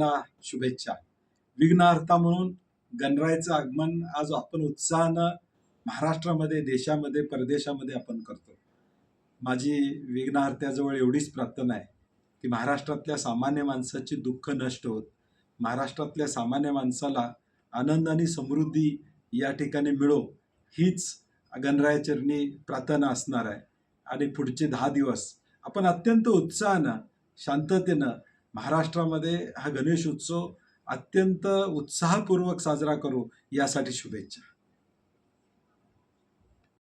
सर्वांना शुभेच्छा. विघ्नहर्ता म्हणून गणरायाचं आगमन आज आपण उत्साहानं महाराष्ट्रामध्ये देशामध्ये परदेशामध्ये आपण करतो. माझी विघ्नहर्त्याजवळ एवढीच प्रार्थना आहे की महाराष्ट्रातल्या सामान्य माणसाची दुःख नष्ट होत महाराष्ट्रातल्या सामान्य माणसाला आनंद आणि समृद्धी या ठिकाणी मिळो हीच गणरायाचरणी प्रार्थना असणार आहे. आणि पुढचे दहा दिवस आपण अत्यंत उत्साहानं शांततेनं महाराष्ट्रामध्ये हा गणेश उत्सव अत्यंत उत्साहपूर्वक साजरा करू यासाठी शुभेच्छा.